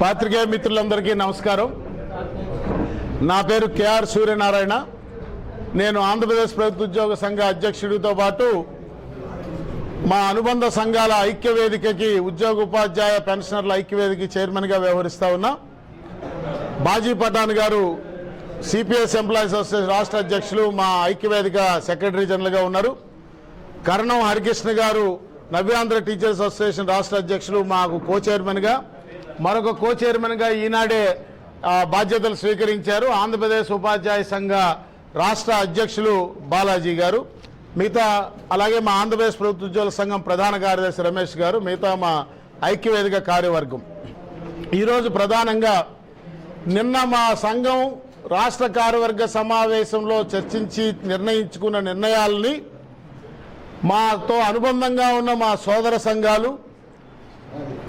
పాత్రికేయ మిత్రులందరికీ నమస్కారం. నా పేరు కేఆర్ సూర్యనారాయణ. నేను ఆంధ్రప్రదేశ్ ప్రభుత్వ ఉద్యోగ సంఘ అధ్యక్షుడితో పాటు మా అనుబంధ సంఘాల ఐక్యవేదికకి ఉద్యోగ ఉపాధ్యాయ పెన్షనర్ల ఐక్యవేదిక చైర్మన్గా వ్యవహరిస్తా ఉన్నా. బాజీ పఠాన్ గారు సిపిఎస్ ఎంప్లాయీస్ అసోసియేషన్ రాష్ట్ర అధ్యక్షులు మా ఐక్యవేదిక సెక్రటరీ జనరల్గా ఉన్నారు. కరణం హరికృష్ణ గారు నవ్యాంధ్ర టీచర్స్ అసోసియేషన్ రాష్ట్ర అధ్యక్షులు మాకు కో చైర్మన్గా మరొక కో చైర్మన్గా ఈనాడే బాధ్యతలు స్వీకరించారు ఆంధ్రప్రదేశ్ ఉపాధ్యాయ సంఘ రాష్ట్ర అధ్యక్షులు బాలాజీ గారు. మిగతా అలాగే మా ఆంధ్రప్రదేశ్ ప్రభుత్వ ఉద్యోగుల సంఘం ప్రధాన కార్యదర్శి రమేష్ గారు మిగతా మా ఐక్యవేదిక కార్యవర్గం. ఈరోజు ప్రధానంగా నిన్న మా సంఘం రాష్ట్ర కార్యవర్గ సమావేశంలో చర్చించి నిర్ణయించుకున్న నిర్ణయాలని మాతో అనుబంధంగా ఉన్న మా సోదర సంఘాలు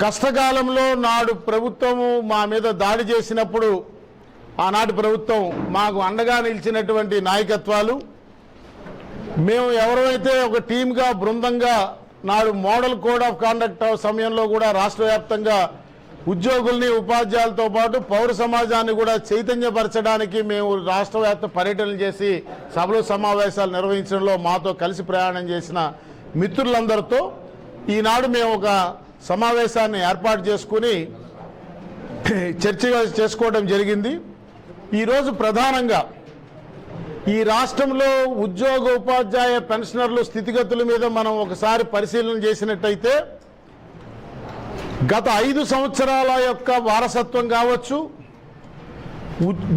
కష్టకాలంలో నాడు ప్రభుత్వము మా మీద దాడి చేసినప్పుడు ఆనాటి ప్రభుత్వం మాకు అండగా నిలిచినటువంటి నాయకత్వాలు. మేము ఎవరైతే ఒక టీమ్గా బృందంగా నాడు మోడల్ కోడ్ ఆఫ్ కాండక్ట్ సమయంలో కూడా రాష్ట్ర వ్యాప్తంగా ఉద్యోగుల్ని ఉపాధ్యాయులతో పాటు పౌర సమాజాన్ని కూడా చైతన్యపరచడానికి మేము రాష్ట్ర వ్యాప్త పర్యటనలు చేసి సభలు సమావేశాలు నిర్వహించడంలో మాతో కలిసి ప్రయాణం చేసిన మిత్రులందరితో ఈనాడు మేము ఒక సమావేశాన్ని ఏర్పాటు చేసుకుని చర్చ చేసుకోవడం జరిగింది. ఈరోజు ప్రధానంగా ఈ రాష్ట్రంలో ఉద్యోగ ఉపాధ్యాయ పెన్షనర్లు స్థితిగతుల మీద మనం ఒకసారి పరిశీలన చేసినట్టయితే గత ఐదు సంవత్సరాల యొక్క వారసత్వం కావచ్చు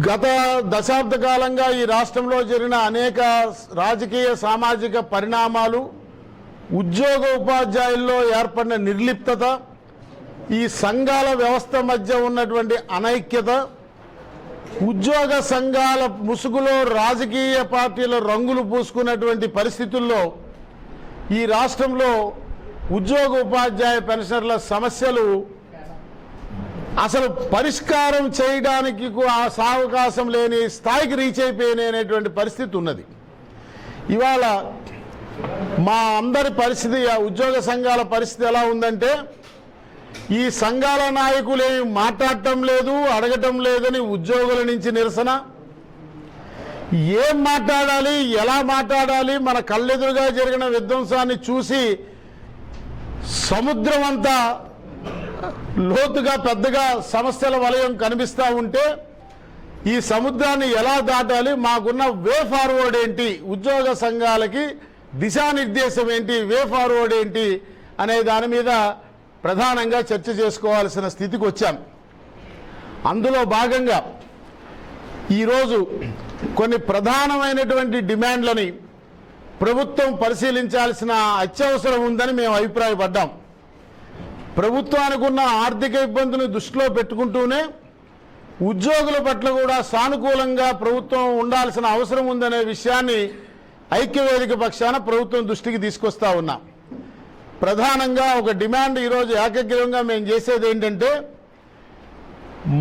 గత దశాబ్ద కాలంగా ఈ రాష్ట్రంలో జరిగిన అనేక రాజకీయ సామాజిక పరిణామాలు ఉద్యోగ ఉపాధ్యాయుల్లో ఏర్పడిన నిర్లిప్తత ఈ సంఘాల వ్యవస్థ మధ్య ఉన్నటువంటి అనైక్యత ఉద్యోగ సంఘాల ముసుగులో రాజకీయ పార్టీల రంగులు పూసుకున్నటువంటి పరిస్థితుల్లో ఈ రాష్ట్రంలో ఉద్యోగ ఉపాధ్యాయ పెన్షనర్ల సమస్యలు అసలు పరిష్కారం చేయడానికి ఆ సావకాశం లేని స్థాయికి రీచ్ అయిపోయినటువంటి పరిస్థితి ఉన్నది. ఇవాళ మా అందరి పరిస్థితి ఆ ఉద్యోగ సంఘాల పరిస్థితి ఎలా ఉందంటే ఈ సంఘాల నాయకులు ఏమి మాట్లాడటం లేదు అడగటం లేదని ఉద్యోగుల నుంచి నిరసన. ఏం మాట్లాడాలి ఎలా మాట్లాడాలి మన కళ్ళెదురుగా జరిగిన విధ్వంసాన్ని చూసి సముద్రం అంతా లోతుగా పెద్దగా సమస్యల వలయం కనిపిస్తూ ఉంటే ఈ సముద్రాన్ని ఎలా దాటాలి మాకున్న వే ఫార్వర్డ్ ఏంటి ఉద్యోగ సంఘాలకి దిశానిర్దేశం ఏంటి వే ఫార్వర్డ్ ఏంటి అనే దాని మీద ప్రధానంగా చర్చ చేసుకోవాల్సిన స్థితికి వచ్చాం. అందులో భాగంగా ఈరోజు కొన్ని ప్రధానమైనటువంటి డిమాండ్లని ప్రభుత్వం పరిశీలించాల్సిన అత్యవసరం ఉందని మేము అభిప్రాయపడ్డాం. ప్రభుత్వానికి ఉన్న ఆర్థిక ఇబ్బందులు దృష్టిలో పెట్టుకుంటూనే ఉద్యోగుల పట్ల కూడా సానుకూలంగా ప్రభుత్వం ఉండాల్సిన అవసరం ఉందనే విషయాన్ని ఐక్యవేదిక పక్షాన ప్రభుత్వం దృష్టికి తీసుకొస్తా ఉన్నా. ప్రధానంగా ఒక డిమాండ్ ఈరోజు ఏకగ్రీవంగా మేము చేసేది ఏంటంటే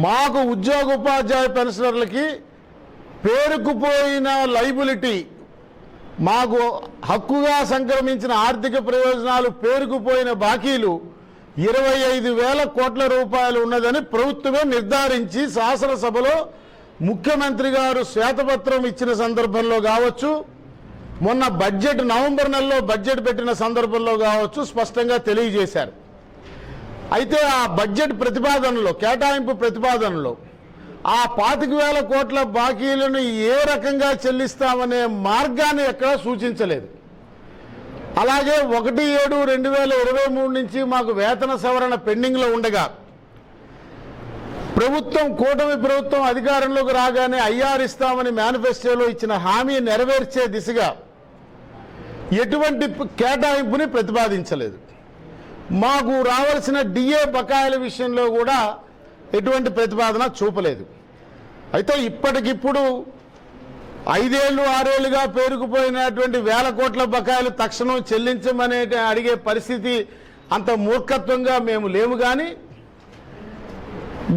మాకు ఉద్యోగ ఉపాధ్యాయ పెన్షనర్లకి పేరుకుపోయిన లైబిలిటీ మాకు హక్కుగా సంక్రమించిన ఆర్థిక ప్రయోజనాలు పేరుకుపోయిన బాకీలు ఇరవై ఐదు వేల కోట్ల రూపాయలు ఉన్నదని ప్రభుత్వమే నిర్ధారించి శాసనసభలో ముఖ్యమంత్రి గారు శ్వేతపత్రం ఇచ్చిన సందర్భంలో కావచ్చు మొన్న బడ్జెట్ నవంబర్ నెలలో బడ్జెట్ పెట్టిన సందర్భంలో కావచ్చు స్పష్టంగా తెలియజేశారు. అయితే ఆ బడ్జెట్ ప్రతిపాదనలో కేటాయింపు ప్రతిపాదనలో ఆ పాతిక వేల కోట్ల బాకీలను ఏ రకంగా చెల్లిస్తామనే మార్గాన్ని ఎక్కడా సూచించలేదు. అలాగే ఒకటి ఏడు రెండు వేల ఇరవై మూడు నుంచి మాకు వేతన సవరణ పెండింగ్లో ఉండగా ప్రభుత్వం కూటమి ప్రభుత్వం అధికారంలోకి రాగానే ఐఆర్ ఇస్తామని మేనిఫెస్టోలో ఇచ్చిన హామీ నెరవేర్చే దిశగా ఎటువంటి కేటాయింపుని ప్రతిపాదించలేదు. మాకు రావాల్సిన డిఏ బకాయిల విషయంలో కూడా ఎటువంటి ప్రతిపాదన చూపలేదు. అయితే ఇప్పటికిప్పుడు ఐదేళ్ళు ఆరేళ్ళుగా పేరుకుపోయినటువంటి వేల కోట్ల బకాయిలు తక్షణం చెల్లించమనే అడిగే పరిస్థితి అంత మూర్ఖత్వంగా మేము లేము కానీ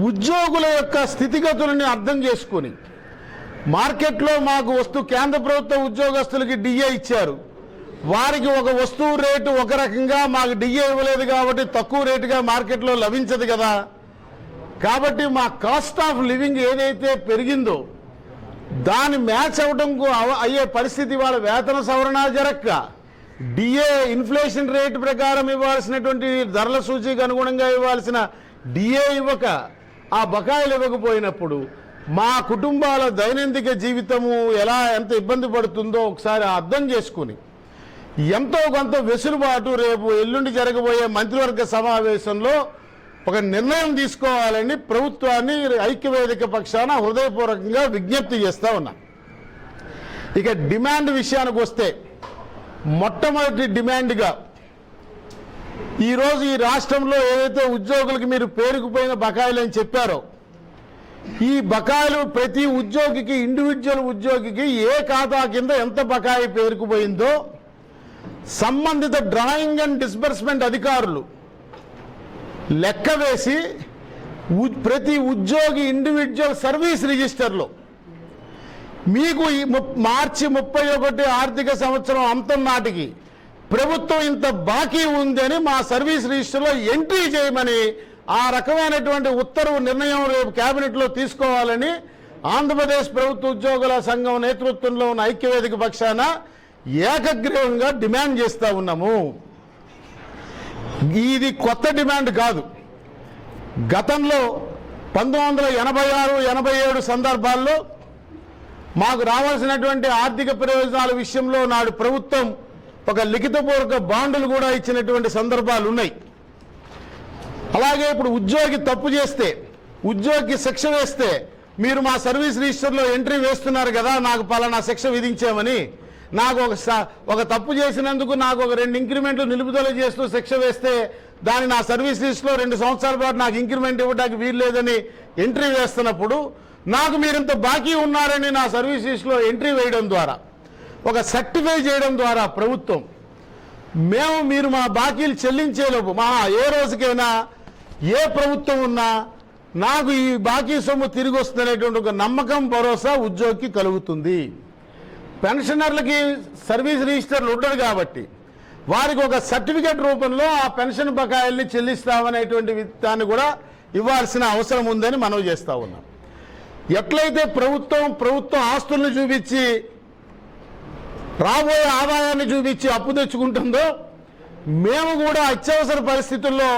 ఉద్యోగుల యొక్క స్థితిగతులని అర్థం చేసుకుని మార్కెట్లో మాకు వస్తూ కేంద్ర ప్రభుత్వ ఉద్యోగస్తులకి డిఏ ఇచ్చారు. వారికి ఒక వస్తువు రేటు ఒక రకంగా మాకు డిఏ ఇవ్వలేదు కాబట్టి తక్కువ రేటుగా మార్కెట్లో లభించదు కదా. కాబట్టి మా కాస్ట్ ఆఫ్ లివింగ్ ఏదైతే పెరిగిందో దాని మ్యాచ్ అవడంకు అయ్యే పరిస్థితి వాళ్ళ వేతన సవరణ జరక్క. డిఏ ఇన్ఫ్లేషన్ రేట్ ప్రకారం ఇవ్వాల్సినటువంటి ధరల సూచీకి అనుగుణంగా ఇవ్వాల్సిన డిఏ ఇవ్వక ఆ బకాయిలు ఇవ్వకపోయినప్పుడు మా కుటుంబాల దైనందిక జీవితము ఎలా ఎంత ఇబ్బంది పడుతుందో ఒకసారి అర్థం చేసుకుని ఎంతో కొంత వెసులుబాటు రేపు ఎల్లుండి జరగబోయే మంత్రివర్గ సమావేశంలో ఒక నిర్ణయం తీసుకోవాలని ప్రభుత్వాన్ని ఐక్యవేదిక పక్షాన హృదయపూర్వకంగా విజ్ఞప్తి చేస్తా ఉన్నా. ఇక డిమాండ్ విషయానికి వస్తే మొట్టమొదటి డిమాండ్గా ఈరోజు ఈ రాష్ట్రంలో ఏదైతే ఉద్యోగులకు మీరు పేరుకుపోయిన బకాయిలు అని చెప్పారో ఈ బకాయిలు ప్రతి ఉద్యోగికి ఇండివిజువల్ ఉద్యోగికి ఏ ఖాతా కింద ఎంత బకాయి పేరుకుపోయిందో సంబంధిత డ్రాయింగ్ అండ్ డిస్బర్స్మెంట్ అధికారులు లెక్క వేసి ఉ- ప్రతి ఉద్యోగి ఇండివిజువల్ సర్వీస్ రిజిస్టర్లో మీకు ఈ మార్చి ముప్పై ఒకటి ఆర్థిక సంవత్సరం అంతం నాటికి ప్రభుత్వం ఇంత బాకీ ఉందని మా సర్వీస్ రిజిస్టర్లో ఎంట్రీ చేయమని ఆ రకమైనటువంటి ఉత్తర్వు నిర్ణయం రేపు కేబినెట్లో తీసుకోవాలని ఆంధ్రప్రదేశ్ ప్రభుత్వ ఉద్యోగుల సంఘం నేతృత్వంలో ఉన్న ఐక్యవేదిక పక్షాన ఏకగ్రీవంగా డిమాండ్ చేస్తా ఉన్నాము. ఇది కొత్త డిమాండ్ కాదు. గతంలో పంతొమ్మిది వందల ఎనభై ఆరు ఎనభై ఏడు సందర్భాల్లో మాకు రావాల్సినటువంటి ఆర్థిక ప్రయోజనాల విషయంలో నాడు ప్రభుత్వం ఒక లిఖితపూర్వక బాండులు కూడా ఇచ్చినటువంటి సందర్భాలు ఉన్నాయి. అలాగే ఇప్పుడు ఉద్యోగి తప్పు చేస్తే ఉద్యోగికి శిక్ష వేస్తే మీరు మా సర్వీస్ రిజిస్టర్లో ఎంట్రీ వేస్తున్నారు కదా నాకు పలానా శిక్ష విధించామని నాకు ఒక స- ఒక తప్పు చేసినందుకు నాకు ఒక రెండు ఇంక్రిమెంట్లు నిలుపుదల చేస్తూ శిక్ష వేస్తే దాన్ని నా సర్వీస్ లిస్ట్లో రెండు సంవత్సరాల పాటు నాకు ఇంక్రిమెంట్ ఇవ్వడానికి వీల్లేదని ఎంట్రీ వేస్తున్నప్పుడు నాకు మీరింత బాకీ ఉన్నారని నా సర్వీస్ లిస్ట్లో ఎంట్రీ వేయడం ద్వారా ఒక సర్టిఫై చేయడం ద్వారా ప్రభుత్వం మేము మీరు మా బాకీలు చెల్లించేలోపు మా ఏ రోజుకైనా ఏ ప్రభుత్వం ఉన్నా నాకు ఈ బాకీ సొమ్ము తిరిగి వస్తుందనేటువంటి ఒక నమ్మకం భరోసా ఉద్యోగికి కలుగుతుంది. పెన్షనర్లకి సర్వీస్ రిజిస్టర్లు ఉండదు కాబట్టి వారికి ఒక సర్టిఫికేట్ రూపంలో ఆ పెన్షన్ బకాయిల్ని చెల్లిస్తామనేటువంటి దాన్ని కూడా ఇవ్వాల్సిన అవసరం ఉందని మనం చేస్తా ఉన్నాం. ఎట్లయితే ప్రభుత్వం ప్రభుత్వం ఆస్తులను చూపించి రాబోయే ఆదాయాన్ని చూపించి అప్పు తెచ్చుకుంటుందో మేము కూడా అత్యవసర పరిస్థితుల్లో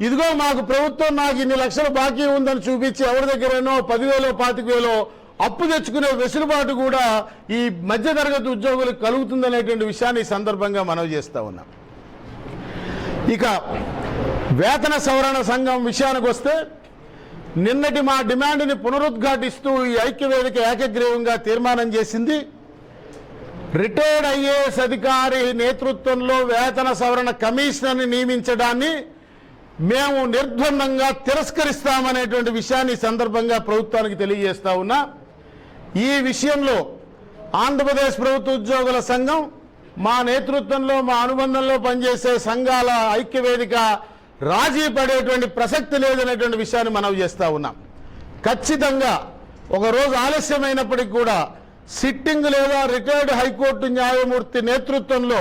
ఇదిగో మాకు ప్రభుత్వం నాకు ఇన్ని లక్షలు బాకీ ఉందని చూపించి ఎవరి దగ్గరైనా పదివేలో పాతిక వేలో అప్పు తెచ్చుకునే వెసులుబాటు కూడా ఈ మధ్యతరగతి ఉద్యోగులకు కలుగుతుందనేటువంటి విషయాన్ని ఈ సందర్భంగా మనవి చేస్తా ఉన్నాం. ఇక వేతన సవరణ సంఘం విషయానికి వస్తే నిన్నటి మా డిమాండ్ని పునరుద్ఘాటిస్తూ ఈ ఐక్యవేదిక ఏకగ్రీవంగా తీర్మానం చేసింది. రిటైర్డ్ ఐఏఎస్ అధికారి నేతృత్వంలో వేతన సవరణ కమిషనర్ని నియమించడాన్ని మేము నిర్ద్వందంగా తిరస్కరిస్తామనేటువంటి విషయాన్ని సందర్భంగా ప్రభుత్వానికి తెలియజేస్తా ఉన్నా. ఈ విషయంలో ఆంధ్రప్రదేశ్ ప్రభుత్వ ఉద్యోగుల సంఘం మా నేతృత్వంలో మా అనుబంధంలో పనిచేసే సంఘాల ఐక్యవేదిక రాజీ పడేటువంటి ప్రసక్తి లేదనేటువంటి విషయాన్ని మనం చేస్తా ఉన్నాం. ఖచ్చితంగా ఒక రోజు ఆలస్యమైనప్పటికీ కూడా సిట్టింగ్ లేదా రిటైర్డ్ హైకోర్టు న్యాయమూర్తి నేతృత్వంలో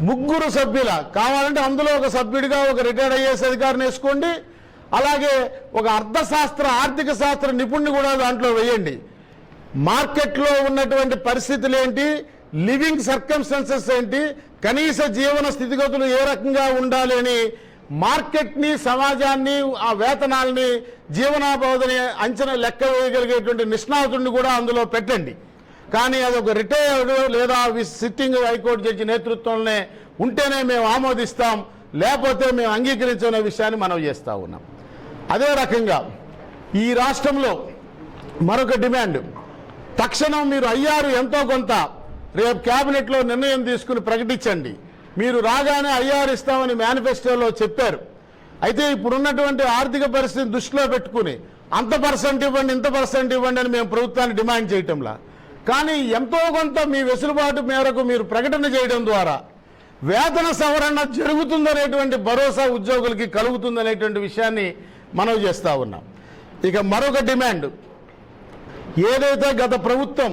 ముగ్గురు సభ్యుల కావాలంటే అందులో ఒక సభ్యుడిగా ఒక రిటైర్డ్ ఐఏఎస్ అధికారిని వేసుకోండి. అలాగే ఒక అర్థశాస్త్ర ఆర్థిక శాస్త్ర నిపుణుని కూడా దాంట్లో వేయండి. మార్కెట్లో ఉన్నటువంటి పరిస్థితులు ఏంటి? లివింగ్ సర్కమ్స్టెన్సెస్ ఏంటి? కనీస జీవన స్థితిగతులు ఏ రకంగా ఉండాలి అని మార్కెట్ని సమాజాన్ని ఆ వేతనాల్ని జీవనాబోధని అంచనా లెక్క వేయగలిగేటువంటి నిష్ణాతుడిని కూడా అందులో పెట్టండి. కానీ అదొక రిటైర్డ్ లేదా వి- సిట్టింగ్ హైకోర్టు జడ్జి నేతృత్వంలోనే ఉంటేనే మేము ఆమోదిస్తాం లేకపోతే మేము అంగీకరించనే విషయాన్ని మనం చేస్తా ఉన్నాం. అదే రకంగా ఈ రాష్ట్రంలో మరొక డిమాండ్. తక్షణం మీరు అయ్యారు ఎంతో కొంత రేపు కేబినెట్లో నిర్ణయం తీసుకుని ప్రకటించండి. మీరు రాగానే అయ్యారు ఇస్తామని మేనిఫెస్టోలో చెప్పారు. అయితే ఇప్పుడున్నటువంటి ఆర్థిక పరిస్థితిని దృష్టిలో పెట్టుకుని అంత పర్సెంట్ ఇవ్వండి ఇంత పర్సెంట్ ఇవ్వండి అని మేము ప్రభుత్వాన్ని డిమాండ్ చేయటంలా. కానీ ఎంతో కొంత మీ వెసులుబాటు మేరకు మీరు ప్రకటన చేయడం ద్వారా వేతన సవరణ జరుగుతుందనేటువంటి భరోసా ఉద్యోగులకి కలుగుతుందనేటువంటి విషయాన్ని మనవి చేస్తా ఉన్నాం. ఇక మరొక డిమాండ్. ఏదైతే గత ప్రభుత్వం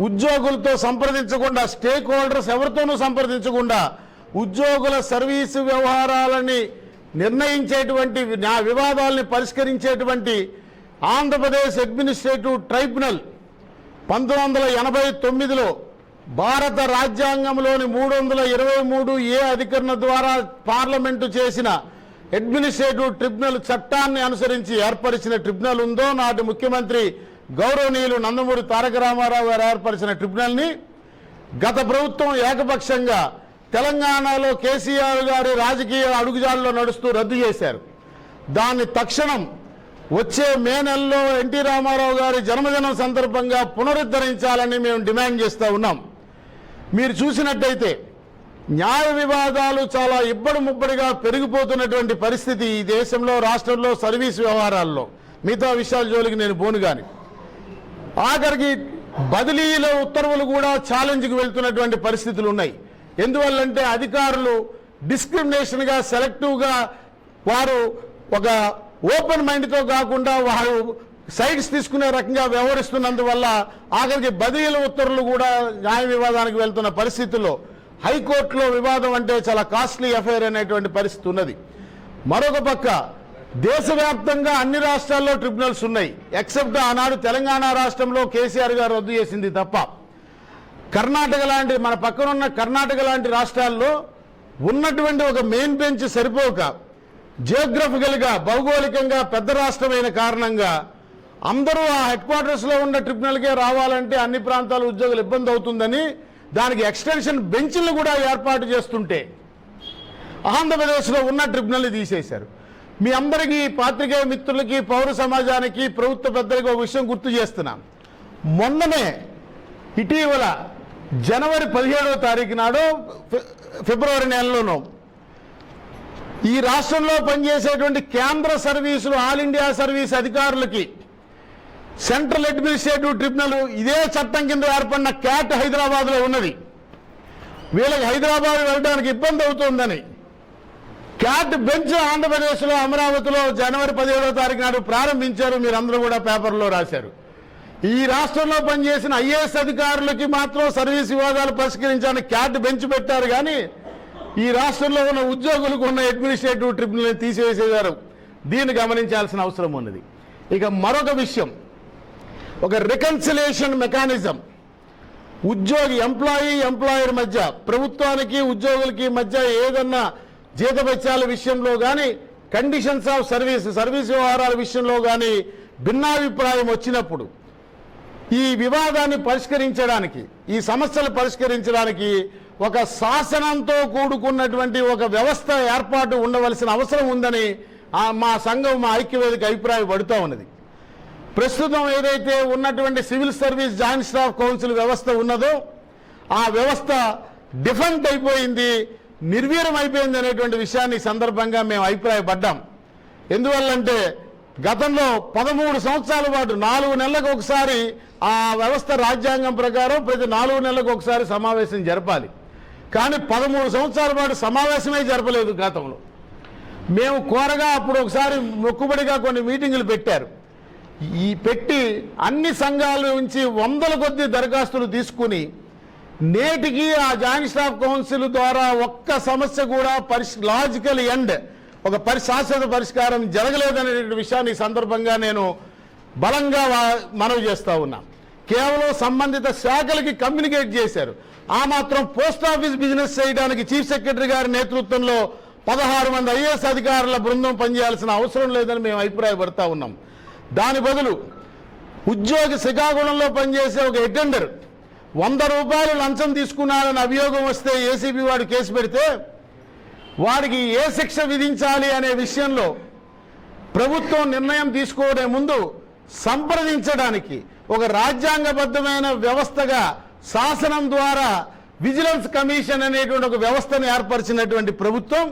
ఉద్యోగులతో సంప్రదించకుండా స్టేక్ హోల్డర్స్ ఎవరితోనూ సంప్రదించకుండా ఉద్యోగుల సర్వీసు వ్యవహారాలని నిర్ణయించేటువంటి న్యా వివాదాలని పరిష్కరించేటువంటి ఆంధ్రప్రదేశ్ అడ్మినిస్ట్రేటివ్ ట్రైబ్యునల్ పంతొమ్మిది వందల ఎనభై తొమ్మిదిలో భారత రాజ్యాంగంలోని మూడు వందల ఇరవై మూడు ఏ అధికరణ ద్వారా పార్లమెంటు చేసిన అడ్మినిస్ట్రేటివ్ ట్రిబ్యునల్ చట్టాన్ని అనుసరించి ఏర్పరిచిన ట్రిబ్యునల్ ఉందో నాటి ముఖ్యమంత్రి గౌరవనీయులు నందమూరి తారక రామారావు గారు ఏర్పరిచిన ట్రిబ్యునల్ని గత ప్రభుత్వం ఏకపక్షంగా తెలంగాణలో కేసీఆర్ గారి రాజకీయ అడుగుజాడలో నడుస్తూ రద్దు చేశారు. దాన్ని తక్షణం వచ్చే మే నెలలో ఎన్టీ రామారావు గారి జన్మదినం సందర్భంగా పునరుద్ధరించాలని మేము డిమాండ్ చేస్తూ ఉన్నాం. మీరు చూసినట్టయితే న్యాయ వివాదాలు చాలా ఇబ్బడి ముబ్బడిగా పెరిగిపోతున్నటువంటి పరిస్థితి ఈ దేశంలో రాష్ట్రంలో సర్వీస్ వ్యవహారాల్లో. మిగతా విషయాల జోలికి నేను పోను కానీ ఆఖరికి బదిలీల ఉత్తర్వులు కూడా ఛాలెంజ్కి వెళ్తున్నటువంటి పరిస్థితులు ఉన్నాయి. ఎందువల్లంటే అధికారులు డిస్క్రిమినేషన్గా సెలెక్టివ్గా వారు ఒక ఓపెన్ మైండ్తో కాకుండా వారు సైడ్స్ తీసుకునే రకంగా వ్యవహరిస్తున్నందువల్ల ఆఖరికి బదిలీల ఉత్తర్వులు కూడా న్యాయ వివాదానికి వెళ్తున్న పరిస్థితుల్లో హైకోర్టులో వివాదం అంటే చాలా కాస్ట్లీ ఎఫ్ఐఆర్ అనేటువంటి పరిస్థితి ఉన్నది. మరొక పక్క దేశవ్యాప్తంగా అన్ని రాష్ట్రాల్లో ట్రిబ్యునల్స్ ఉన్నాయి. ఎక్సెప్ట్ ఆనాడు తెలంగాణ రాష్ట్రంలో కేసీఆర్ గారు రద్దు చేసింది తప్ప కర్ణాటక లాంటి మన పక్కనున్న కర్ణాటక లాంటి రాష్ట్రాల్లో ఉన్నటువంటి ఒక మెయిన్ బెంచ్ సరిపోక జియోగ్రఫికల్గా భౌగోళికంగా పెద్ద రాష్ట్రమైన కారణంగా అందరూ ఆ హెడ్ క్వార్టర్స్లో ఉన్న ట్రిబ్యునల్కే రావాలంటే అన్ని ప్రాంతాల ఉద్యోగులు ఇబ్బంది అవుతుందని దానికి ఎక్స్టెన్షన్ బెంచ్లు కూడా ఏర్పాటు చేస్తుంటే ఆంధ్రప్రదేశ్లో ఉన్న ట్రిబ్యునల్ని తీసేశారు. మీ అందరికీ పాత్రికేయ మిత్రులకి పౌర సమాజానికి ప్రభుత్వ పెద్దలకి ఒక విషయం గుర్తు చేస్తున్నాం. మొన్ననే ఇటీవల జనవరి పదిహేడవ తారీఖు నాడు ఫి- ఫిబ్రవరి నెలలోనూ ఈ రాష్ట్రంలో పనిచేసేటువంటి కేంద్ర సర్వీసులు ఆల్ ఇండియా సర్వీస్ అధికారులకి సెంట్రల్ అడ్మినిస్ట్రేటివ్ ట్రిబ్యునల్ ఇదే చట్టం కింద ఏర్పడిన క్యాట్ హైదరాబాద్లో ఉన్నది. వీళ్ళకి హైదరాబాద్ వెళ్ళడానికి ఇబ్బంది అవుతుందని క్యాట్ బెంచ్ ఆంధ్రప్రదేశ్లో అమరావతిలో జనవరి పదిహేడవ తారీఖు నాడు ప్రారంభించారు. మీరందరూ కూడా పేపర్లో రాశారు. ఈ రాష్ట్రంలో పనిచేసిన ఐఏఎస్ అధికారులకి మాత్రం సర్వీస్ వివాదాలు పరిష్కరించడానికి క్యాట్ బెంచ్ పెట్టారు. కానీ ఈ రాష్ట్రంలో ఉన్న ఉద్యోగులకు ఉన్న అడ్మినిస్ట్రేటివ్ ట్రిబ్యునల్ తీసివేసేవారు దీన్ని గమనించాల్సిన అవసరం ఉన్నది. ఇక మరొక విషయం. ఒక రికన్సిలేషన్ మెకానిజం. ఉద్యోగి ఎంప్లాయీ ఎంప్లాయర్ మధ్య ప్రభుత్వానికి ఉద్యోగులకి మధ్య ఏదన్నా జీతభత్యాల విషయంలో కానీ కండిషన్స్ ఆఫ్ సర్వీస్ సర్వీస్ వ్యవహారాల విషయంలో కానీ భిన్నాభిప్రాయం వచ్చినప్పుడు ఈ వివాదాన్ని పరిష్కరించడానికి ఈ సమస్యలు పరిష్కరించడానికి ఒక శాసనంతో కూడుకున్నటువంటి ఒక వ్యవస్థ ఏర్పాటు ఉండవలసిన అవసరం ఉందని మా సంఘం మా ఐక్యవేదిక అభిప్రాయపడుతూ ఉన్నది. ప్రస్తుతం ఏదైతే ఉన్నటువంటి civil service joint staff council వ్యవస్థ ఉన్నదో ఆ వ్యవస్థ డిఫెంట్ అయిపోయింది. నిర్వీర్యం అయిపోయింది అనేటువంటి విషయాన్ని సందర్భంగా మేము అభిప్రాయపడ్డాం. ఎందువల్లంటే గతంలో పదమూడు సంవత్సరాల పాటు నాలుగు నెలలకు ఒకసారి ఆ వ్యవస్థ రాజ్యాంగం ప్రకారం ప్రతి నాలుగు నెలలకు ఒకసారి సమావేశం జరపాలి. కానీ పదమూడు సంవత్సరాల పాటు సమావేశమే జరపలేదు గతంలో. మేము కోరగా అప్పుడు ఒకసారి మొక్కుబడిగా కొన్ని మీటింగులు పెట్టారు. ఈ పెట్టి అన్ని సంఘాల నుంచి వందల కొద్ది దరఖాస్తులు తీసుకుని నేటికి ఆ జాయింట్ స్టాఫ్ కౌన్సిల్ ద్వారా ఒక్క సమస్య కూడా పరిష్ లాజికల్ ఎండ్ ఒక పరి శాశ్వత పరిష్కారం జరగలేదనే విషయాన్ని ఈ సందర్భంగా నేను బలంగా వా- మనవి చేస్తూ ఉన్నా. కేవలం సంబంధిత శాఖలకి కమ్యూనికేట్ చేశారు. ఆ మాత్రం పోస్ట్ ఆఫీస్ బిజినెస్ చేయడానికి చీఫ్ సెక్రటరీ గారి నేతృత్వంలో పదహారు మంది ఐఏఎస్ అధికారుల బృందం పనిచేయాల్సిన అవసరం లేదని మేము అభిప్రాయపడతా ఉన్నాం. దాని బదులు ఉద్యోగి శ్రీకాకుళంలో పనిచేసే ఒక అటెండర్ వంద రూపాయలు లంచం తీసుకున్నారని అభియోగం వస్తే ఏసీబీ వాడు కేసు పెడితే వాడికి ఏ శిక్ష విధించాలి అనే విషయంలో ప్రభుత్వం నిర్ణయం తీసుకోవడే ముందు సంప్రదించడానికి ఒక రాజ్యాంగబద్ధమైన వ్యవస్థగా శాసనం ద్వారా విజిలెన్స్ కమిషన్ అనేటువంటి ఒక వ్యవస్థను ఏర్పరిచినటువంటి ప్రభుత్వం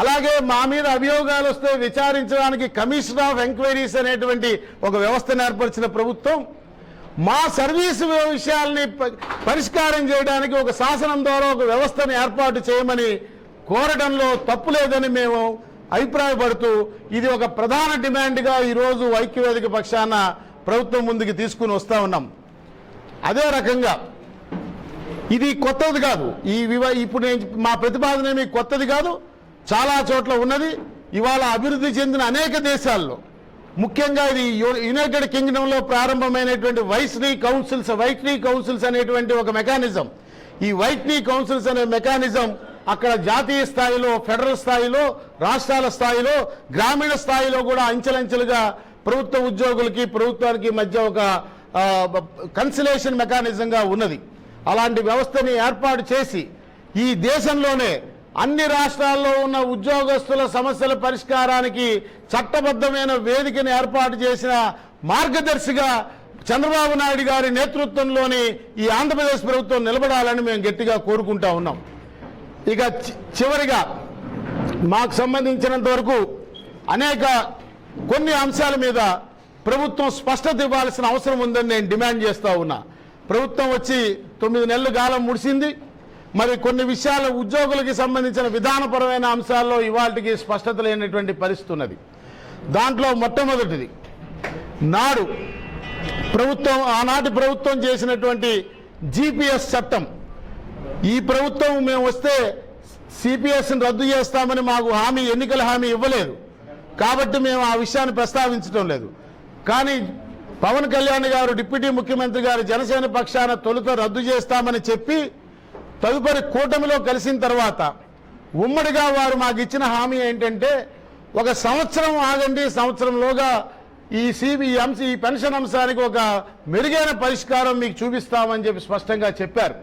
అలాగే మా మీద అభియోగాలు వస్తే విచారించడానికి కమిషన్ ఆఫ్ ఎంక్వైరీస్ అనేటువంటి ఒక వ్యవస్థను ఏర్పరిచిన ప్రభుత్వం మా సర్వీసు విషయాల్ని ప- పరిష్కారం చేయడానికి ఒక శాసనం ద్వారా ఒక వ్యవస్థను ఏర్పాటు చేయమని కోరడంలో తప్పు లేదని మేము అభిప్రాయపడుతూ ఇది ఒక ప్రధాన డిమాండ్గా ఈరోజు ఐక్యవేదిక పక్షాన ప్రభుత్వం ముందుకు తీసుకుని వస్తూ ఉన్నాం. అదే రకంగా ఇది కొత్తది కాదు. ఈ వివ ఇప్పుడు నేను మా ప్రతిపాదన ఏమి కొత్తది కాదు. చాలా చోట్ల ఉన్నది. ఇవాళ అభివృద్ధి చెందిన అనేక దేశాల్లో ముఖ్యంగా ఇది యు- యునైటెడ్ కింగ్డమ్లో ప్రారంభమైనటువంటి వైస్రీ కౌన్సిల్స్ వైట్రీ కౌన్సిల్స్ అనేటువంటి ఒక మెకానిజం ఈ వైట్రీ కౌన్సిల్స్ అనే మెకానిజం అక్కడ జాతీయ స్థాయిలో ఫెడరల్ స్థాయిలో రాష్ట్రాల స్థాయిలో గ్రామీణ స్థాయిలో కూడా అంచెలంచెలుగా ప్రభుత్వ ఉద్యోగులకి ప్రభుత్వానికి మధ్య ఒక కన్సిలేషన్ మెకానిజంగా ఉన్నది. అలాంటి వ్యవస్థని ఏర్పాటు చేసి ఈ దేశంలోనే అన్ని రాష్ట్రాల్లో ఉన్న ఉద్యోగస్తుల సమస్యల పరిష్కారానికి చట్టబద్ధమైన వేదికను ఏర్పాటు చేసిన మార్గదర్శిగా చంద్రబాబు నాయుడు గారి నేతృత్వంలోని ఈ ఆంధ్రప్రదేశ్ ప్రభుత్వం నిలబడాలని మేము గట్టిగా కోరుకుంటా ఉన్నాం. ఇక చి- చివరిగా మాకు సంబంధించినంత వరకు అనేక కొన్ని అంశాల మీద ప్రభుత్వం స్పష్టత ఇవ్వాల్సిన అవసరం ఉందని నేను డిమాండ్ చేస్తా ఉన్నా. ప్రభుత్వం వచ్చి తొమ్మిది నెలల కాలం ముడిసింది. మరి కొన్ని విషయాలు ఉద్యోగులకి సంబంధించిన విధానపరమైన అంశాల్లో ఇవాళకి స్పష్టత లేనటువంటి పరిస్థితి ఉన్నది. దాంట్లో మొట్టమొదటిది నాడు ప్రభుత్వం ఆనాటి ప్రభుత్వం చేసినటువంటి జీపీఎస్ చట్టం. ఈ ప్రభుత్వం మేము వస్తే సిపిఎస్ని రద్దు చేస్తామని మాకు హామీ ఎన్నికల హామీ ఇవ్వలేదు. కాబట్టి మేము ఆ విషయాన్ని ప్రస్తావించడం లేదు. కానీ పవన్ కళ్యాణ్ గారు డిప్యూటీ ముఖ్యమంత్రి గారు జనసేన పక్షాన తొలుత రద్దు చేస్తామని చెప్పి తదుపరి కూటమిలో కలిసిన తర్వాత ఉమ్మడిగా వారు మాకు ఇచ్చిన హామీ ఏంటంటే ఒక సంవత్సరం ఆగండి సంవత్సరంలోగా ఈ సిబి అంశ ఈ పెన్షన్ అంశానికి ఒక మెరుగైన పరిష్కారం మీకు చూపిస్తామని చెప్పి స్పష్టంగా చెప్పారు.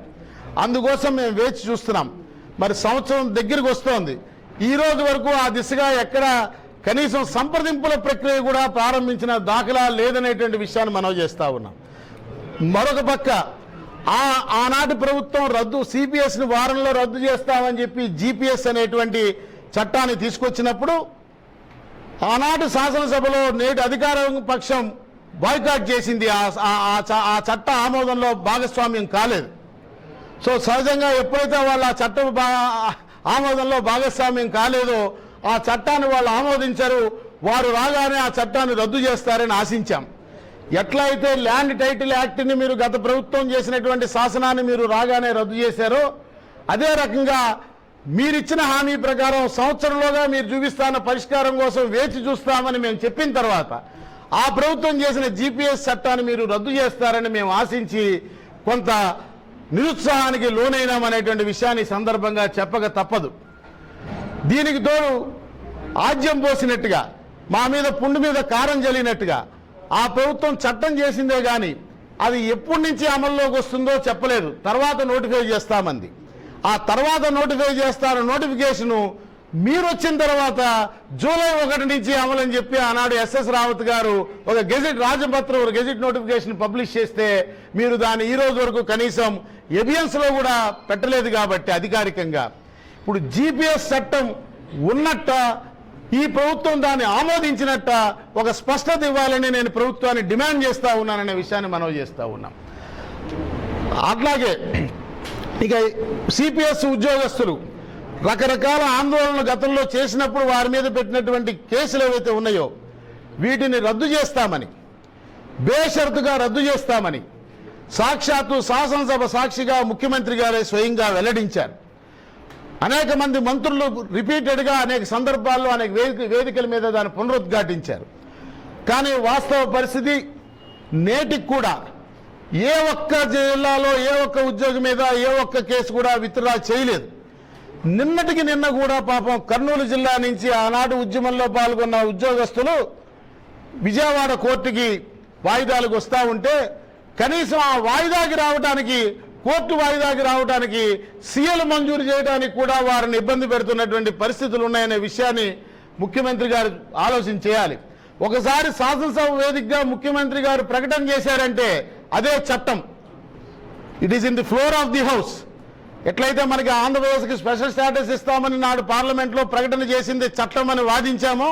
అందుకోసం మేము వేచి చూస్తున్నాం. మరి సంవత్సరం దగ్గరికి వస్తోంది. ఈ రోజు వరకు ఆ దిశగా ఎక్కడ కనీసం సంప్రదింపుల ప్రక్రియ కూడా ప్రారంభించిన దాఖలా లేదనేటువంటి విషయాన్ని మనం చేస్తా ఉన్నాం. మరొక పక్క ఆ ఆనాటి ప్రభుత్వం రద్దు సిపిఎస్ని వారంలో రద్దు చేస్తామని చెప్పి జీపీఎస్ అనేటువంటి చట్టాన్ని తీసుకొచ్చినప్పుడు ఆనాటి శాసనసభలో నేటి అధికార పక్షం బాయ్కాట్ చేసింది. ఆ- ఆ- ఆ చట్ట ఆమోదంలో భాగస్వామ్యం కాలేదు. సో సహజంగా ఎప్పుడైతే వాళ్ళు ఆ చట్టం ఆమోదంలో భాగస్వామ్యం కాలేదో ఆ చట్టాన్ని వాళ్ళు ఆమోదించారు. వారు రాగానే ఆ చట్టాన్ని రద్దు చేస్తారని ఆశించాం. ఎట్లయితే ల్యాండ్ టైటిల్ యాక్ట్ని మీరు గత ప్రభుత్వం చేసినటువంటి శాసనాన్ని మీరు రాగానే రద్దు చేశారో అదే రకంగా మీరిచ్చిన హామీ ప్రకారం సంవత్సరంలోగా మీరు చూపిస్తున్న పరిష్కారం కోసం వేచి చూస్తామని మేము చెప్పిన తర్వాత ఆ ప్రభుత్వం చేసిన జీపీఎస్ చట్టాన్ని మీరు రద్దు చేస్తారని మేము ఆశించి కొంత నిరుత్సాహానికి లోనైనామనేటువంటి విషయాన్ని సందర్భంగా చెప్పక తప్పదు. దీనికి తోడు ఆజ్యం పోసినట్టుగా మా మీద పుండు మీద కారం జల్లినట్టుగా ఆ ప్రభుత్వం చట్టం చేసిందే కానీ అది ఎప్పటి నుంచి అమల్లోకి వస్తుందో చెప్పలేదు. తర్వాత నోటిఫై చేస్తామంది. ఆ తర్వాత నోటిఫై చేస్తారు నోటిఫికేషను మీరు వచ్చిన తర్వాత జూలై ఒకటి నుంచి అమలని చెప్పి ఆనాడు ఎస్ఎస్ రావత్ గారు ఒక గెజిట్ రాజపత్రం ఒక గెజిట్ నోటిఫికేషన్ పబ్లిష్ చేస్తే మీరు దాన్ని ఈ రోజు వరకు కనీసం ఎవియన్స్లో కూడా పెట్టలేదు కాబట్టి అధికారికంగా. ఇప్పుడు జీపీఎస్ చట్టం ఉన్నట్ట ఈ ప్రభుత్వం దాన్ని ఆమోదించినట్ట ఒక స్పష్టత ఇవ్వాలని నేను ప్రభుత్వాన్ని డిమాండ్ చేస్తా ఉన్నాననే విషయాన్ని మనవి చేస్తూ ఉన్నాం. అట్లాగే ఇక సిపిఎస్ ఉద్యోగస్తులు రకరకాల ఆందోళనలు గతంలో చేసినప్పుడు వారి మీద పెట్టినటువంటి కేసులు ఏవైతే ఉన్నాయో వీటిని రద్దు చేస్తామని బేషరతుగా రద్దు చేస్తామని సాక్షాత్తు శాసనసభ సాక్షిగా ముఖ్యమంత్రి గారే స్వయంగా వెల్లడించారు. అనేక మంది మంత్రులు రిపీటెడ్గా అనేక సందర్భాల్లో అనేక వేదిక వేదికల మీద దాన్ని పునరుద్ఘాటించారు. కానీ వాస్తవ పరిస్థితి నేటికి కూడా ఏ ఒక్క జిల్లాలో ఏ ఒక్క ఉద్యోగి మీద ఏ ఒక్క కేసు కూడా విత్డ్రా చేయలేదు. నిన్నటికి నిన్న కూడా పాపం కర్నూలు జిల్లా నుంచి ఆనాడు ఉద్యమంలో పాల్గొన్న ఉద్యోగస్తులు విజయవాడ కోర్టుకి వాయిదాలకు వస్తూ ఉంటే కనీసం ఆ వాయిదాకి రావడానికి కోర్టు వాయిదాకి రావడానికి సీఎల్ మంజూరు చేయడానికి కూడా వారిని ఇబ్బంది పెడుతున్నటువంటి పరిస్థితులు ఉన్నాయనే విషయాన్ని ముఖ్యమంత్రి గారు ఆలోచన చేయాలి. ఒకసారి శాసనసభ వేదికగా ముఖ్యమంత్రి గారు ప్రకటన చేశారంటే అదే చట్టం. It is in the floor of the house ఎట్లయితే మనకి ఆంధ్రప్రదేశ్కి స్పెషల్ స్టేటస్ ఇస్తామని నాడు పార్లమెంట్లో ప్రకటన చేసింది చట్టం అని వాదించామో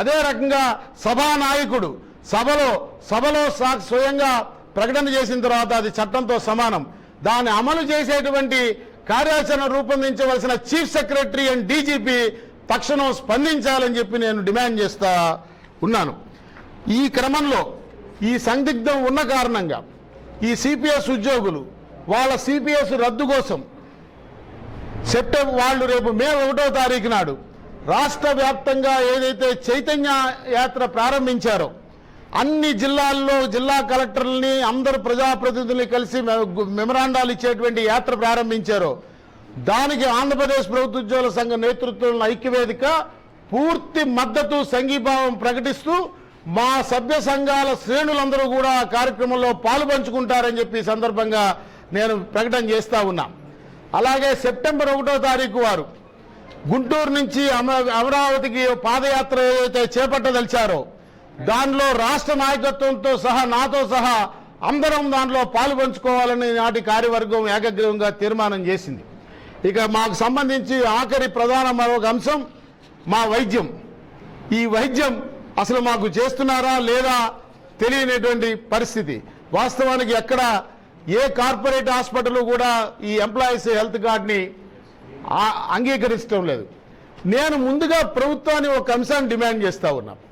అదే రకంగా సభా నాయకుడు సభలో సభలో స్వయంగా ప్రకటన చేసిన తర్వాత అది చట్టంతో సమానం. దాన్ని అమలు చేసేటువంటి కార్యాచరణ రూపొందించవలసిన చీఫ్ సెక్రటరీ అండ్ డీజీపీ తక్షణం స్పందించాలని చెప్పి నేను డిమాండ్ చేస్తా ఉన్నాను. ఈ క్రమంలో ఈ సందిగ్ధం ఉన్న కారణంగా ఈ సిపిఎస్ ఉద్యోగులు వాళ్ళ సిపిఎస్ రద్దు కోసం సెప్టెంబర్ వాళ్ళు రేపు మే ఒకటో తారీఖు నాడు రాష్ట్ర వ్యాప్తంగా ఏదైతే చైతన్య యాత్ర ప్రారంభించారో అన్ని జిల్లాల్లో జిల్లా కలెక్టర్లని అందరు ప్రజాప్రతినిధుల్ని కలిసి మెమరాండాలు ఇచ్చేటువంటి యాత్ర ప్రారంభించారో. దానికి ఆంధ్రప్రదేశ్ ప్రభుత్వ ఉద్యోగుల సంఘ నేతృత్వంలో ఐక్యవేదిక పూర్తి మద్దతు సంఘీభావం ప్రకటిస్తూ మా సభ్య సంఘాల శ్రేణులందరూ కూడా ఆ కార్యక్రమంలో పాలు పంచుకుంటారని చెప్పి సందర్భంగా నేను ప్రకటన చేస్తా ఉన్నా. అలాగే సెప్టెంబర్ ఒకటో తారీఖు వారు గుంటూరు నుంచి అమరావతికి పాదయాత్ర ఏదైతే చేపట్టదలిచారో దానిలో రాష్ట్ర నాయకత్వంతో సహా నాతో సహా అందరం దానిలో పాల్పంచుకోవాలని నాటి కార్యవర్గం ఏకగ్రీవంగా తీర్మానం చేసింది. ఇక మాకు సంబంధించి ఆఖరి ప్రధాన మరొక అంశం మా వైద్యం. ఈ వైద్యం అసలు మాకు చేస్తున్నారా లేదా తెలియనటువంటి పరిస్థితి. వాస్తవానికి ఎక్కడ ఏ కార్పొరేట్ హాస్పిటల్ కూడా ఈ ఎంప్లాయీస్ హెల్త్ కార్డ్ని అంగీకరించడం లేదు. నేను ముందుగా ప్రభుత్వాన్ని ఒక అంశాన్ని డిమాండ్ చేస్తా ఉన్నాను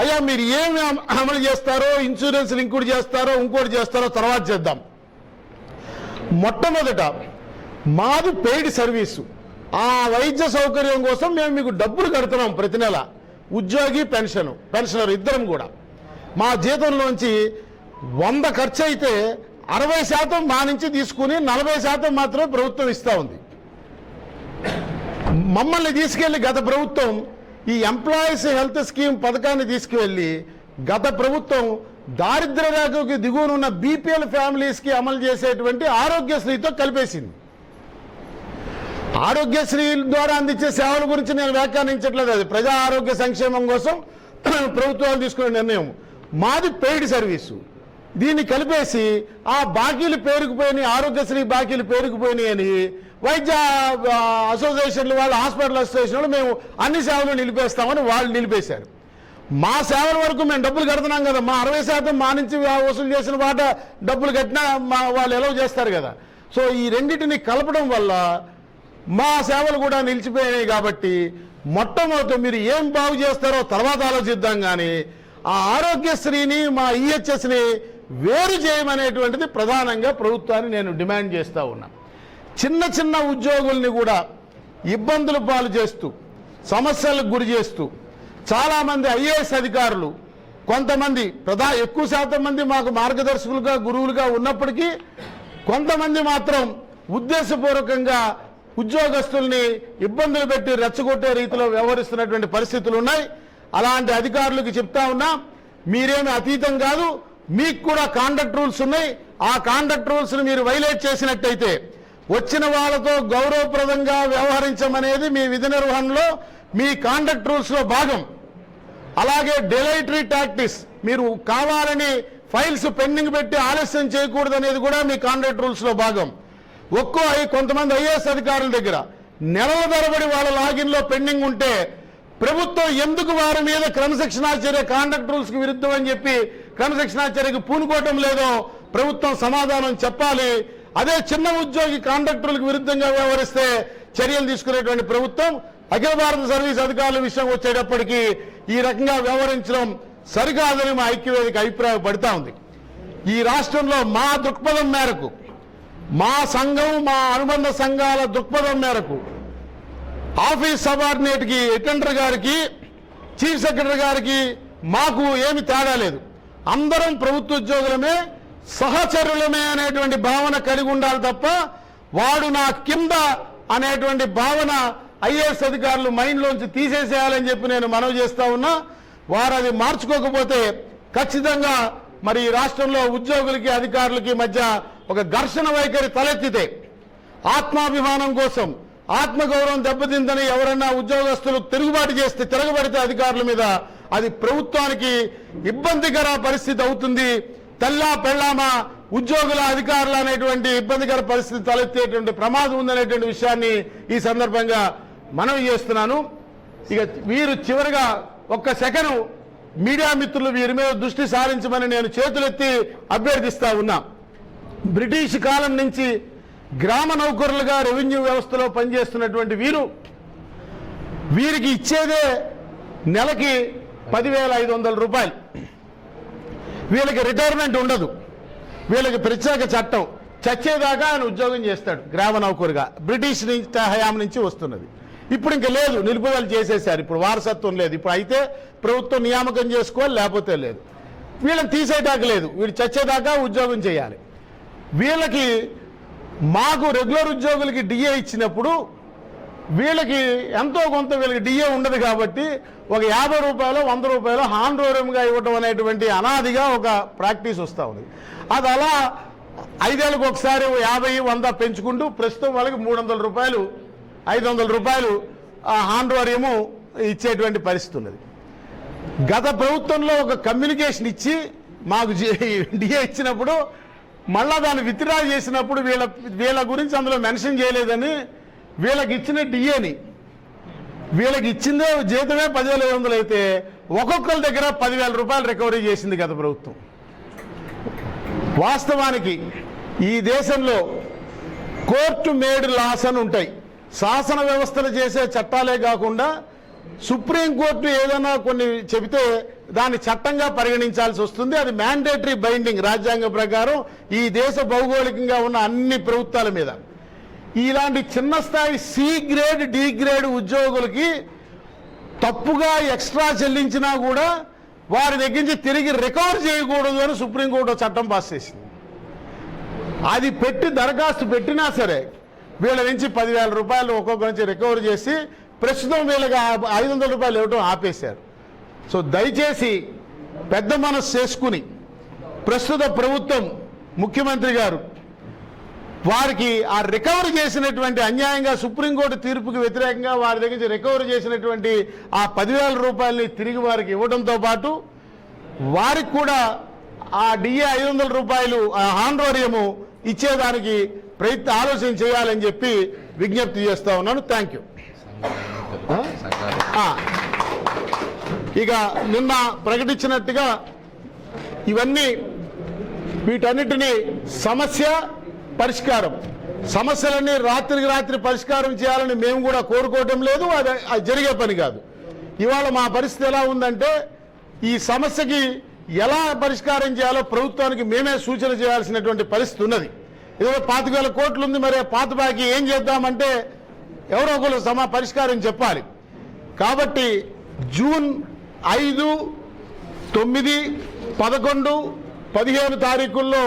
అయ్యా మీరు ఏమి అమలు చేస్తారో ఇన్సూరెన్స్ ఇంకోటి చేస్తారో ఇంకోటి చేస్తారో తర్వాత చేద్దాం. మొట్టమొదట మాది పెయిడ్ సర్వీసు ఆ వైద్య సౌకర్యం కోసం మేము మీకు డబ్బులు కడుతున్నాం ప్రతి నెల. ఉద్యోగి పెన్షన్ పెన్షనర్ ఇద్దరం కూడా. మా జీతంలోంచి వంద ఖర్చు అయితే అరవై శాతం మా నుంచి తీసుకుని నలభై శాతం మాత్రమే ప్రభుత్వం ఇస్తూ ఉంది. మమ్మల్ని తీసుకెళ్ళి గత ప్రభుత్వం ఈ ఎంప్లాయీస్ హెల్త్ స్కీమ్ పథకాన్ని తీసుకువెళ్ళి గత ప్రభుత్వం దారిద్ర రేఖకు దిగువనున్న బీపీఎల్ ఫ్యామిలీస్కి అమలు చేసేటువంటి ఆరోగ్యశ్రీతో కలిపేసింది. ఆరోగ్యశ్రీ ద్వారా అందించే సేవల గురించి నేను వ్యాఖ్యానించట్లేదు. అది ప్రజా ఆరోగ్య సంక్షేమం కోసం ప్రభుత్వాలు తీసుకునే నిర్ణయం. మాది పెయిడ్ సర్వీసు. దీన్ని కలిపేసి ఆ బాకీలు పేరుకుపోయినాయి ఆరోగ్యశ్రీ బాకీలు పేరుకుపోయినాయి అని వైద్య అసోసియేషన్లు వాళ్ళు హాస్పిటల్ అసోసియేషన్లు మేము అన్ని సేవలు నిలిపేస్తామని వాళ్ళు నిలిపేశారు. మా సేవల వరకు మేము డబ్బులు కడుతున్నాం కదా మా అరవై శాతం మా నుంచి వసూలు చేసిన వాట డబ్బులు కట్టినా మా వాళ్ళు ఎలవ్ చేస్తారు కదా. సో ఈ రెండింటిని కలపడం వల్ల మా సేవలు కూడా నిలిచిపోయాయి కాబట్టి మొట్టమొదట మీరు ఏం బాగు చేస్తారో తర్వాత ఆలోచిద్దాం కానీ ఆ ఆరోగ్యశ్రీని మా ఈహెచ్ఎస్ని వేరు చేయమనేటువంటిది ప్రధానంగా ప్రభుత్వాన్ని నేను డిమాండ్ చేస్తూ ఉన్నా. చిన్న చిన్న ఉద్యోగుల్ని కూడా ఇబ్బందులు పాలు చేస్తూ సమస్యలకు గురి చేస్తూ చాలామంది ఐఏఎస్ అధికారులు కొంతమంది ప్రధా ఎక్కువ శాతం మంది మాకు మార్గదర్శకులుగా గురువులుగా ఉన్నప్పటికీ కొంతమంది మాత్రం ఉద్దేశపూర్వకంగా ఉద్యోగస్తుల్ని ఇబ్బందులు పెట్టి రెచ్చగొట్టే రీతిలో వ్యవహరిస్తున్నటువంటి పరిస్థితులు ఉన్నాయి అలాంటి అధికారులకు చెప్తా ఉన్నా మీరేమి అతీతం కాదు మీకు కూడా కాండక్ట్ రూల్స్ ఉన్నాయి. ఆ కాండక్ట్ రూల్స్ మీరు వైలేట్ చేసినట్టయితే వచ్చిన వాళ్ళతో గౌరవప్రదంగా వ్యవహరించమనేది మీ విధి నిర్వహణలో మీ కాండక్ట్ రూల్స్లో భాగం. అలాగే డెలైటరీ టాక్టిస్ మీరు కావాలని ఫైల్స్ పెండింగ్ పెట్టి ఆలస్యం చేయకూడదు అనేది కూడా మీ కాంట్రాక్ట్ రూల్స్లో భాగం. ఒక్కో కొంతమంది ఐఏఎస్ అధికారుల దగ్గర నెలల తరబడి వాళ్ళ లాగిన్లో పెండింగ్ ఉంటే ప్రభుత్వం ఎందుకు వారి మీద క్రమశిక్షణాచర్య కాండక్ట్ రూల్స్కి విరుద్ధం అని చెప్పి క్రమశిక్షణాచర్యకు పూనుకోవటం లేదో ప్రభుత్వం సమాధానం చెప్పాలి. అదే చిన్న ఉద్యోగి కాంట్రాక్టర్లకు విరుద్ధంగా వ్యవహరిస్తే చర్యలు తీసుకునేటువంటి ప్రభుత్వం అఖిల భారత సర్వీస్ అధికారుల విషయం వచ్చేటప్పటికీ ఈ రకంగా వ్యవహరించడం సరికాదని మా ఐక్యవేదిక అభిప్రాయపడతా ఉంది. ఈ రాష్ట్రంలో మా దృక్పథం మేరకు మా సంఘం మా అనుబంధ సంఘాల దృక్పథం మేరకు ఆఫీస్ సబార్డినేట్కి అటెండర్ గారికి చీఫ్ సెక్రటరీ గారికి మాకు ఏమి తేడా లేదు. అందరం ప్రభుత్వ ఉద్యోగులమే సహచరులమే అనేటువంటి భావన కలిగి ఉండాలి తప్ప వాడు నా కింద అనేటువంటి భావన ఐఏఎస్ అధికారులు మైండ్లోంచి తీసేసేయాలని చెప్పి నేను మనవి చేస్తా ఉన్నా. వారు అది మార్చుకోకపోతే ఖచ్చితంగా మరి ఈ రాష్ట్రంలో ఉద్యోగులకి అధికారులకి మధ్య ఒక ఘర్షణ వైఖరి తలెత్తితే ఆత్మాభిమానం కోసం ఆత్మగౌరవం దెబ్బతిందని ఎవరన్నా ఉద్యోగస్తులు తిరుగుబాటు చేస్తే తిరగబడితే అధికారుల మీద అది ప్రభుత్వానికి ఇబ్బందికర పరిస్థితి అవుతుంది. తెల్లా పెళ్ళామా ఉద్యోగుల అధికారులు అనేటువంటి ఇబ్బందికర పరిస్థితి తలెత్తేటువంటి ప్రమాదం ఉందనేటువంటి విషయాన్ని ఈ సందర్భంగా మనవి చేస్తున్నాను. ఇక వీరు చివరిగా ఒక్క సెకను మీడియా మిత్రులు వీరి మీద దృష్టి సారించమని నేను చేతులెత్తి అభ్యర్థిస్తా ఉన్నా. బ్రిటిష్ కాలం నుంచి గ్రామ నౌకరులుగా రెవెన్యూ వ్యవస్థలో పనిచేస్తున్నటువంటి వీరు వీరికి ఇచ్చేదే నెలకి పదివేల ఐదు వందల రూపాయలు. వీళ్ళకి రిటైర్మెంట్ ఉండదు. వీళ్ళకి ప్రత్యేక చట్టం. చచ్చేదాకా ఆయన ఉద్యోగం చేస్తాడు గ్రామ నౌకరుగా. బ్రిటిష్ నుంచి హయాం నుంచి వస్తున్నది. ఇప్పుడు ఇంకా లేదు నిలుపుదల చేసేసారు ఇప్పుడు వారసత్వం లేదు. ఇప్పుడు అయితే ప్రభుత్వం నియామకం చేసుకోవాలి లేకపోతే లేదు. వీళ్ళని తీసేదాకా లేదు. వీళ్ళు చచ్చేదాకా ఉద్యోగం చేయాలి. వీళ్ళకి మాకు రెగ్యులర్ ఉద్యోగులకి డిఏ ఇచ్చినప్పుడు వీళ్ళకి ఎంతో కొంత వీళ్ళకి డిఏ ఉండదు కాబట్టి ఒక యాభై రూపాయలు వంద రూపాయలు హాండ్రోరంగా ఇవ్వటం అనేటువంటి అనాదిగా ఒక ప్రాక్టీస్ వస్తూ ఉంది. అది అలా ఐదేళ్ళకి ఒకసారి యాభై వంద పెంచుకుంటూ ప్రస్తుతం వాళ్ళకి మూడు వందల రూపాయలు ఐదు వందల రూపాయలు హాండ్రోరియము ఇచ్చేటువంటి పరిస్థితి ఉన్నది. గత ప్రభుత్వంలో ఒక కమ్యూనికేషన్ ఇచ్చి మాకు డిఏ ఇచ్చినప్పుడు మళ్ళా దాన్ని విత్డ్రా చేసినప్పుడు వీళ్ళ వీళ్ళ గురించి అందులో మెన్షన్ చేయలేదని వీళ్ళకి ఇచ్చిన డిఏని వీళ్ళకి ఇచ్చిందే జీతమే పదివేల ఐదు వందలు అయితే ఒక్కొక్కరి దగ్గర పదివేల రూపాయలు రికవరీ చేసింది గత ప్రభుత్వం. వాస్తవానికి ఈ దేశంలో కోర్టు మేడ్ లాస్ అని ఉంటాయి. శాసన వ్యవస్థలు చేసే చట్టాలే కాకుండా సుప్రీంకోర్టు ఏదైనా కొన్ని చెబితే దాన్ని చట్టంగా పరిగణించాల్సి వస్తుంది. అది మ్యాండేటరీ బైండింగ్ రాజ్యాంగం ప్రకారం ఈ దేశ భౌగోళికంగా ఉన్న అన్ని ప్రభుత్వాల మీద. ఇలాంటి చిన్న స్థాయి సి గ్రేడ్ డి గ్రేడ్ ఉద్యోగులకి తప్పుగా ఎక్స్ట్రా చెల్లించినా కూడా వారి దగ్గర నుంచి తిరిగి రికవర్ చేయకూడదు అని సుప్రీంకోర్టు చట్టం పాస్ చేసింది. అది పెట్టి దరఖాస్తు పెట్టినా సరే వీళ్ళ నుంచి పదివేల రూపాయలు ఒక్కొక్క నుంచి రికవర్ చేసి ప్రస్తుతం వీళ్ళకి ఐదు వందల రూపాయలు ఇవ్వడం ఆపేశారు. సో దయచేసి పెద్ద మనసు చేసుకుని ప్రస్తుత ప్రభుత్వం ముఖ్యమంత్రి గారు వారికి ఆ రికవర్ చేసినటువంటి అన్యాయంగా సుప్రీంకోర్టు తీర్పుకి వ్యతిరేకంగా వారి దగ్గర నుంచి రికవర్ చేసినటువంటి ఆ పదివేల రూపాయలని తిరిగి వారికి ఇవ్వడంతో పాటు వారికి కూడా ఆ డిఏ ఐదు వందల రూపాయలు ఆ హాండ్రోరియము ఇచ్చేదానికి ప్రయత్న ఆలోచన చేయాలని చెప్పి విజ్ఞప్తి చేస్తా ఉన్నాను. థ్యాంక్ యూ ఇక నిన్న ప్రకటించినట్టుగా ఇవన్నీ వీటన్నిటినీ సమస్య పరిష్కారం. సమస్యలన్నీ రాత్రికి రాత్రి పరిష్కారం చేయాలని మేము కూడా కోరుకోవటం లేదు అది అది జరిగే పని కాదు. ఇవాళ మా పరిస్థితి ఎలా ఉందంటే ఈ సమస్యకి ఎలా పరిష్కారం చేయాలో ప్రభుత్వానికి మేమే సూచన చేయాల్సినటువంటి పరిస్థితి ఉన్నది. ఏదో పాతిక వేల కోట్లు ఉంది మరి పాత బాకీ ఏం చేద్దామంటే ఎవరో ఒకరు సమా పరిష్కారం చెప్పాలి. కాబట్టి జూన్ ఐదు తొమ్మిది పదకొండు పదిహేను తారీఖుల్లో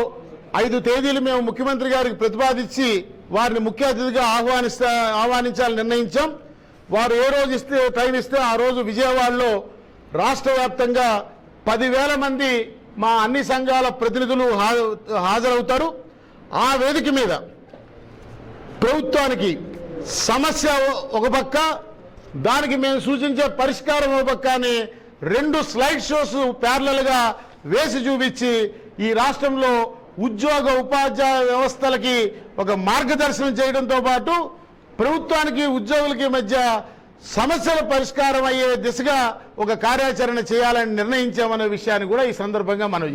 ఐదు తేదీలు మేము ముఖ్యమంత్రి గారికి ప్రతిపాదించి వారిని ముఖ్య అతిథిగా ఆహ్వానిస్తా ఆహ్వానించాలని నిర్ణయించాం. వారు ఏ రోజు ఇస్తే టైం ఇస్తే ఆ రోజు విజయవాడలో రాష్ట్ర వ్యాప్తంగా పదివేల మంది మా అన్ని సంఘాల ప్రతినిధులు హా- హాజరవుతారు. ఆ వేదిక మీద ప్రభుత్వానికి సమస్య ఒక పక్క దానికి మేము సూచించే పరిష్కారం ఒక పక్క అని రెండు స్లైడ్ షోస్ ప్యారలల్గా వేసి చూపించి ఈ రాష్ట్రంలో ఉద్యోగ ఉపాధ్యాయ వ్యవస్థలకి ఒక మార్గదర్శనం చేయడంతో పాటు ప్రభుత్వానికి ఉద్యోగులకి మధ్య సమస్యల పరిష్కారం అయ్యే దిశగా ఒక కార్యాచరణ చేయాలని నిర్ణయించామనే విషయాన్ని కూడా ఈ సందర్భంగా మనం